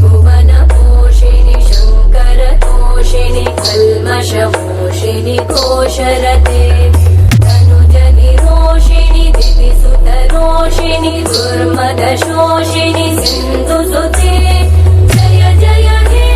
भुवनपोषिणि शङ्करतोषिणि कल्मषपोषिणि कोशरते तनुजनिरोषिणि दिविसुतरोषिणि दुर्मदशोषिणि सिन्धुसुते